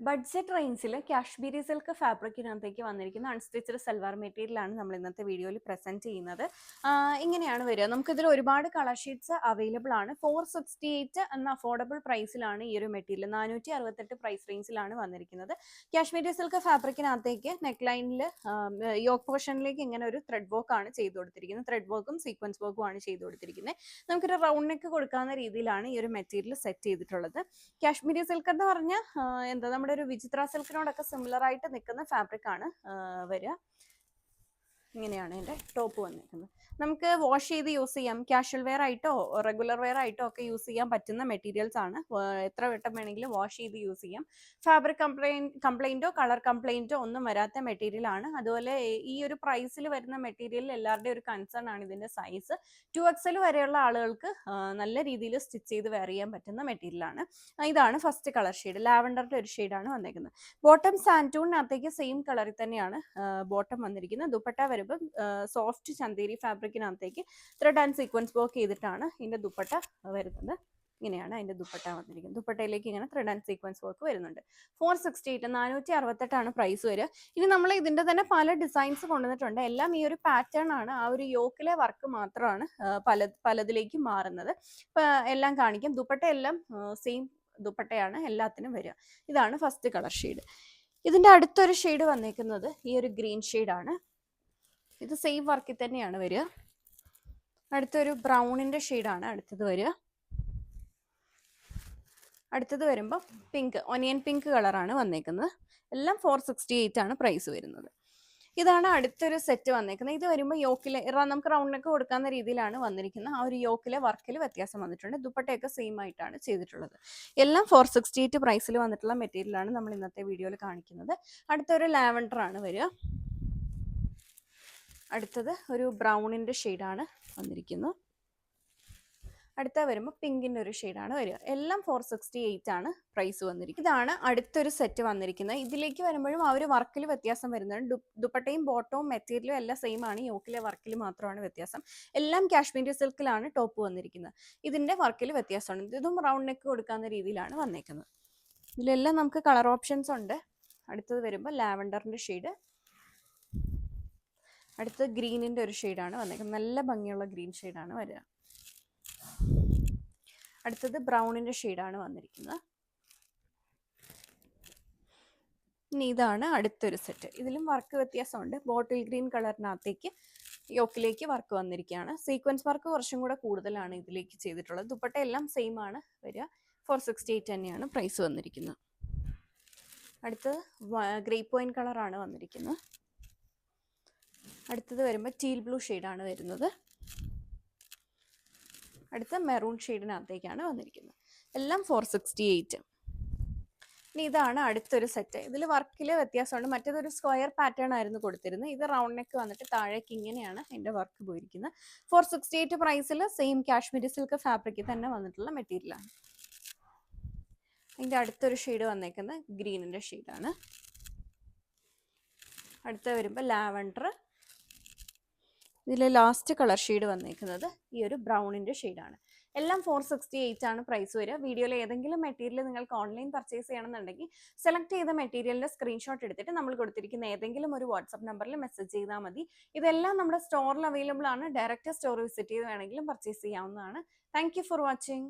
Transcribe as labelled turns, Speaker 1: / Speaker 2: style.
Speaker 1: Budget റേഞ്ചിൽ Kashmiri silk ഫാബ്രിക്കിനകത്തേക്ക് വന്നിരിക്കുന്ന unstitched salwar മെറ്റീരിയലാണ് നമ്മൾ ഇന്നത്തെ വീഡിയോയിൽ പ്രസന്റ് ചെയ്യുന്നത്. ഇങ്ങനെയാണ് വരിക. നമുക്കിതിൽ ഒരുപാട് കളർ ഷീറ്റ്സ് അവൈലബിൾ ആണ്. ഫോർ സിക്സ്റ്റി എയ്റ്റ് എന്ന അഫോർഡബിൾ പ്രൈസിലാണ് ഈ ഒരു മെറ്റീരിയൽ. നാനൂറ്റി അറുപത്തെട്ട് പ്രൈസ് റേഞ്ചിലാണ് വന്നിരിക്കുന്നത്. കാശ്മീരി സിൽക്ക് ഫാബ്രിക്കിനകത്തേക്ക് നെക്ക് ലൈനിൽ യോക്ക് പോർഷനിലേക്ക് ഇങ്ങനെ ഒരു ത്രെഡ് വർക്ക് ആണ് ചെയ്തു കൊടുത്തിരിക്കുന്നത്. ത്രെഡ് വർക്കും സീക്വൻസ് വർക്കും ആണ് ചെയ്തു കൊടുത്തിരിക്കുന്നത്. നമുക്കൊരു റൗണ്ട് നെക്ക് കൊടുക്കാവുന്ന രീതിയിലാണ് ഈ ഒരു മെറ്റീരിയൽ സെറ്റ് ചെയ്തിട്ടുള്ളത്. കാശ്മീരി സിൽക്ക് എന്ന് പറഞ്ഞാൽ എന്താ നമ്മുടെ ഒരു വിചിത്ര സിൽക്കിനോടൊക്കെ സിമിലർ ആയിട്ട് നിൽക്കുന്ന ഫാബ്രിക് ആണ് വരിക. ഇങ്ങനെയാണ് എന്റെ ടോപ്പ് വന്നിരിക്കുന്നത്. നമുക്ക് വാഷ് ചെയ്ത് യൂസ് ചെയ്യാം. കാഷ്വൽ വെയർ ആയിട്ടോ റെഗുലർ വെയർ ആയിട്ടോ ഒക്കെ യൂസ് ചെയ്യാൻ പറ്റുന്ന മെറ്റീരിയൽസ് ആണ്. എത്ര വട്ടം വേണമെങ്കിലും വാഷ് ചെയ്ത് യൂസ് ചെയ്യാം. ഫാബ്രിക് കംപ്ലൈൻ കംപ്ലൈന്റോ കളർ കംപ്ലൈന്റോ ഒന്നും വരാത്ത മെറ്റീരിയൽ ആണ്. അതുപോലെ ഈ ഒരു പ്രൈസിൽ വരുന്ന മെറ്റീരിയൽ എല്ലാവരുടെയും ഒരു കൺസേൺ ആണ് ഇതിന്റെ സൈസ് ടു എക്സൽ വരെയുള്ള ആളുകൾക്ക് നല്ല രീതിയിൽ സ്റ്റിച്ച് ചെയ്ത് വെയർ ചെയ്യാൻ പറ്റുന്ന മെറ്റീരിയലാണ് ഇതാണ് ഫസ്റ്റ് കളർ ഷെയ്ഡ് ലാവൻഡറിന്റെ ഒരു ഷെയ്ഡാണ് വന്നേക്കുന്നത്. ബോട്ടം സാന്റൂണിനകത്തേക്ക് സെയിം കളറിൽ തന്നെയാണ് ബോട്ടം വന്നിരിക്കുന്നത്. ദുപ്പട്ട വരുമ്പോൾ സോഫ്റ്റ് ചന്തേരി ഫാബ്രിക്കിനകത്തേക്ക് ത്രെഡ് ആൻഡ് സീക്വൻസ് വർക്ക് ചെയ്തിട്ടാണ് ഇതിന്റെ ദുപ്പട്ട വരുന്നത്. ഇങ്ങനെയാണ് അതിന്റെ ദുപ്പട്ട വന്നിരിക്കുന്നത്. ദുപ്പട്ടയിലേക്ക് ഇങ്ങനെ ത്രെഡ് ആൻഡ് സീക്വൻസ് വർക്ക് വരുന്നുണ്ട്. ഫോർ സിക്സ്റ്റി എയ്റ്റ് നാനൂറ്റി അറുപത്തെട്ടാണ് പ്രൈസ് വരിക. ഇനി നമ്മൾ ഇതിന്റെ തന്നെ പല ഡിസൈൻസ് കൊണ്ടുവന്നിട്ടുണ്ട്. എല്ലാം ഈ ഒരു പാറ്റേൺ ആണ്. ആ ഒരു യോക്കിലെ വർക്ക് മാത്രമാണ് പല പലതിലേക്ക് മാറുന്നത്. ഇപ്പം എല്ലാം കാണിക്കും. ദുപ്പട്ട എല്ലാം സെയിം ദുപ്പട്ടയാണ് എല്ലാത്തിനും വരിക. ഇതാണ് ഫസ്റ്റ് കളർ ഷെയ്ഡ് ഇതിന്റെ അടുത്തൊരു ഷെയ്ഡ് വന്നേക്കുന്നത് ഈ ഒരു ഗ്രീൻ ആണ്. ഇത് സെയിം വർക്കിൽ തന്നെയാണ് വരിക. അടുത്തൊരു ബ്രൗണിന്റെ ഷെയ്ഡാണ് അടുത്തത് വരിക. അടുത്തത് വരുമ്പോൾ പിങ്ക് ഒനിയൻ പിങ്ക് കളറാണ് വന്നേക്കുന്നത്. എല്ലാം ഫോർ സിക്സ്റ്റി എയ്റ്റ് ആണ് പ്രൈസ് വരുന്നത്. ഇതാണ് അടുത്തൊരു സെറ്റ് വന്നേക്കുന്നത്. ഇത് വരുമ്പോൾ യോക്കിലെ നമുക്ക് റൗണ്ടിനൊക്കെ കൊടുക്കാവുന്ന രീതിയിലാണ് വന്നിരിക്കുന്നത്. ആ ഒരു യോക്കിലെ വർക്കിൽ വ്യത്യാസം വന്നിട്ടുണ്ട്. ദുപ്പട്ടയൊക്കെ സെയിം ആയിട്ടാണ് ചെയ്തിട്ടുള്ളത്. എല്ലാം ഫോർ സിക്സ്റ്റി എയ്റ്റ് പ്രൈസിൽ വന്നിട്ടുള്ള മെറ്റീരിയലാണ് നമ്മൾ ഇന്നത്തെ വീഡിയോയിൽ കാണിക്കുന്നത്. അടുത്തൊരു ലാവൻഡർ ആണ് വരിക. അടുത്തത് ഒരു ബ്രൗണിന്റെ ഷെയ്ഡാണ് വന്നിരിക്കുന്നത് അടുത്ത വരുമ്പോൾ പിങ്കിന്റെ ഒരു ഷെയ്ഡാണ് വരിക. എല്ലാം ഫോർ സിക്സ്റ്റി എയ്റ്റ് ആണ് പ്രൈസ് വന്നിരിക്കുന്നത്. ഇതാണ് അടുത്തൊരു സെറ്റ് വന്നിരിക്കുന്നത്. ഇതിലേക്ക് വരുമ്പോഴും ആ ഒരു വർക്കിൽ വ്യത്യാസം വരുന്നുണ്ട്. ദുപ്പട്ടയും ബോട്ടവും മെറ്റീരിയലും എല്ലാം സെയിം ആണ്. യോക്കിലെ വർക്കിൽ മാത്രമാണ് വ്യത്യാസം. എല്ലാം കാശ്മീരി സിൽക്കിലാണ് ടോപ്പ് വന്നിരിക്കുന്നത്. ഇതിന്റെ വർക്കിൽ വ്യത്യാസമുണ്ട്. ഇതും റൗണ്ട് നെക്ക് കൊടുക്കാവുന്ന രീതിയിലാണ് വന്നേക്കുന്നത്. ഇതിലെല്ലാം നമുക്ക് കളർ ഓപ്ഷൻസ് ഉണ്ട്. അടുത്തത് വരുമ്പോൾ ലാവൻഡറിന്റെ ഷെയ്ഡ്. അടുത്തത് ഗ്രീനിന്റെ ഒരു ഷെയ്ഡാണ് വന്നേക്കുന്നത്. നല്ല ഭംഗിയുള്ള ഗ്രീൻ ഷെയ്ഡാണ് വരിക. അടുത്തത് ബ്രൗണിന്റെ ഷെയ്ഡാണ് വന്നിരിക്കുന്നത്. ഇനി ഇതാണ് അടുത്തൊരു സെറ്റ്. ഇതിലും വർക്ക് വ്യത്യാസമുണ്ട്. ബോട്ടിൽ ഗ്രീൻ കളറിനകത്തേക്ക് യോക്കിലേക്ക് വർക്ക് വന്നിരിക്കുകയാണ്. സീക്വൻസ് വർക്ക് കുറച്ചും കൂടെ കൂടുതലാണ് ഇതിലേക്ക് ചെയ്തിട്ടുള്ളത്. ദുപ്പട്ട എല്ലാം സെയിം ആണ് വരിക. ഫോർ സിക്സ്റ്റി എയ്റ്റ് തന്നെയാണ് പ്രൈസ് വന്നിരിക്കുന്നത്. അടുത്തത് ഗ്രേപ്പ് വൈൻ കളറാണ് വന്നിരിക്കുന്നത്. അടുത്തത് വരുമ്പോൾ ടീൽ ബ്ലൂ ഷെയ്ഡാണ് വരുന്നത്. അടുത്ത മെറൂൺ ഷെയ്ഡിനകത്തേക്കാണ് വന്നിരിക്കുന്നത്. എല്ലാം ഫോർ സിക്സ്റ്റി എയ്റ്റ് ഇനി ഇതാണ് അടുത്തൊരു സെറ്റ് ഇതിൽ വർക്കിൽ വ്യത്യാസമുണ്ട്. മറ്റേതൊരു സ്ക്വയർ പാറ്റേൺ ആയിരുന്നു കൊടുത്തിരുന്നത്. ഇത് റൗണ്ട് നെക്ക് വന്നിട്ട് താഴേക്ക് ഇങ്ങനെയാണ് എന്റെ വർക്ക് പോയിരിക്കുന്നത്. ഫോർ സിക്സ്റ്റി എയ്റ്റ് പ്രൈസിൽ സെയിം കാശ്മീരി സിൽക്ക് ഫാബ്രിക്കിൽ തന്നെ വന്നിട്ടുള്ള മെറ്റീരിയലാണ് അതിന്റെ അടുത്തൊരു ഷെയ്ഡ് വന്നേക്കുന്നത് ഗ്രീനിന്റെ ഷെയ്ഡാണ് അടുത്ത വരുമ്പോൾ ലാവൻഡർ ഇതിൽ ലാസ്റ്റ് കളർ ഷെയ്ഡ് വന്നേക്കുന്നത് ഈ ഒരു ബ്രൗണിന്റെ ഷെയ്ഡാണ് എല്ലാം ഫോർ സിക്സ്റ്റി എയ്റ്റ് ആണ് പ്രൈസ് വരിക. വീഡിയോയിൽ ഏതെങ്കിലും മെറ്റീരിയൽ നിങ്ങൾക്ക് ഓൺലൈൻ പർച്ചേസ് ചെയ്യണമെന്നുണ്ടെങ്കിൽ സെലക്ട് ചെയ്ത മെറ്റീരിയലിന്റെ സ്ക്രീൻഷോട്ട് എടുത്തിട്ട് നമ്മൾ കൊടുത്തിരിക്കുന്ന ഏതെങ്കിലും ഒരു വാട്സപ്പ് നമ്പറിൽ മെസ്സേജ് ചെയ്താൽ മതി. ഇതെല്ലാം നമ്മുടെ സ്റ്റോറിൽ അവൈലബിൾ ആണ്. ഡയറക്റ്റ് സ്റ്റോർ വിസിറ്റ് ചെയ്ത് വേണമെങ്കിലും പർച്ചേസ് ചെയ്യാവുന്നതാണ്. Thank for watching